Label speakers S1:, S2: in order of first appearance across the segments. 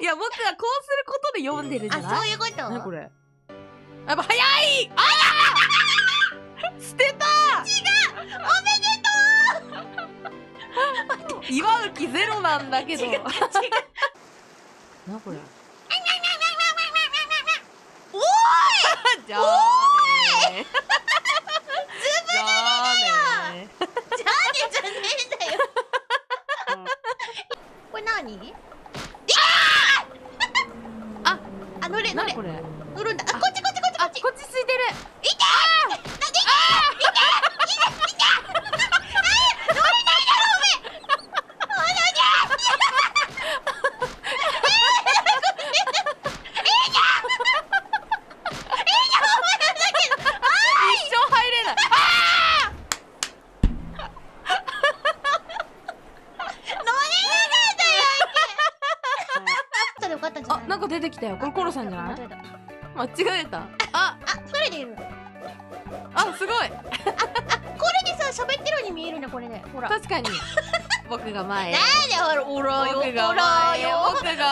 S1: いや僕がこうすることで読んでるんじゃ
S2: あ
S1: ない？
S2: そういうこと？
S1: 何これ？やっぱ早い！あー！捨てた！
S2: おめでと
S1: 祝う気ゼロなんだけど。
S2: う違う違う。
S1: な これ？
S2: お
S1: じゃあねじゃあね
S2: ー。じゃあねじゃねえんだよ！これ何
S1: あ
S2: あ乗れ乗れ
S1: なこれ？
S2: 乗るんだ。あこっちこっちこっちこ
S1: あ
S2: っち。
S1: こっちついてる。一
S2: それよかったんじゃない
S1: あなんか出てきたよ。これコロさんじゃない？間違えた。あ
S2: あそれでいる
S1: あすごい。
S2: これでさ喋ってるように見えるねこれで。ほら。
S1: 確かに。僕が前。
S2: なんでほらおらよ
S1: 僕が
S2: おら
S1: 前
S2: よ。
S1: 僕が前
S2: おら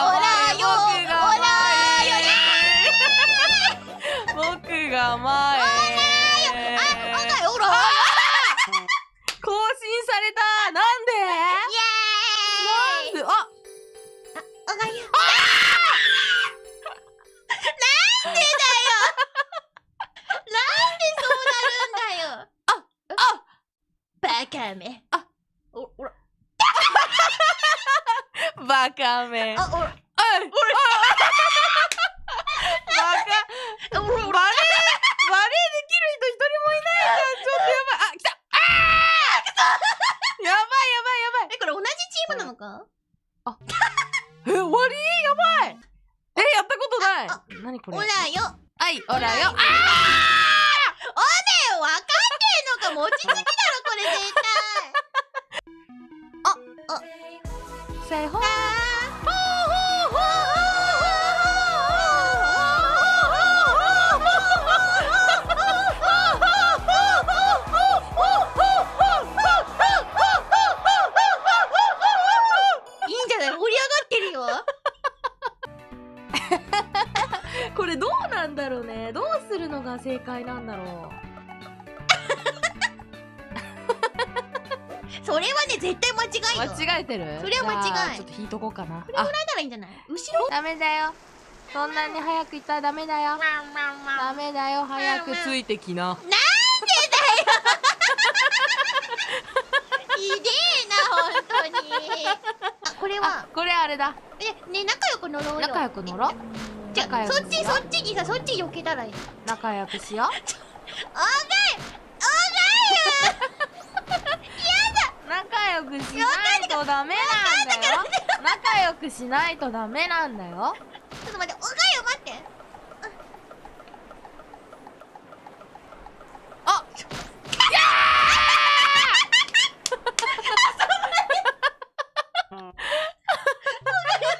S2: よ
S1: 僕が前僕が前
S2: あバカめ
S1: あ
S2: おおら。
S1: バカめ
S2: あおら。
S1: おいバカ。バレーバレーできる人一人もいないじゃん。ちょっとやばい。あ来た。あーやばいやばいやばい。
S2: えこれ同じチームなのか？
S1: え終わり？やばい。えやったことない。
S2: あ
S1: 何これ？
S2: おらよ。
S1: はいおらよ。あ
S2: おねえわか餅つきだろこれ絶対
S1: セイホー
S2: いいんじゃない盛り上がってるよ
S1: これどうなんだろうねどうするのが正解なんだろう
S2: それはね絶対間違いよ。
S1: 間違えてる？
S2: それは間違い。
S1: ちょっと引いとこうかな。
S2: これぐらいならいいんじゃない？後ろ？
S1: ダメだよ。そんなに早く行ったらダメだよ。ダメだよ。早くついてきな。
S2: ひでえな本当に。あこれ
S1: あ
S2: は
S1: これあれだ。
S2: えね仲良く乗ろうよ。
S1: 仲良く乗ろう？
S2: じゃそっちそっちにさそっち避けたらいい
S1: 仲良くしよう。仲良くしないとダメなんだよ仲良くしないとダメなんだよ。
S2: ちょっと待って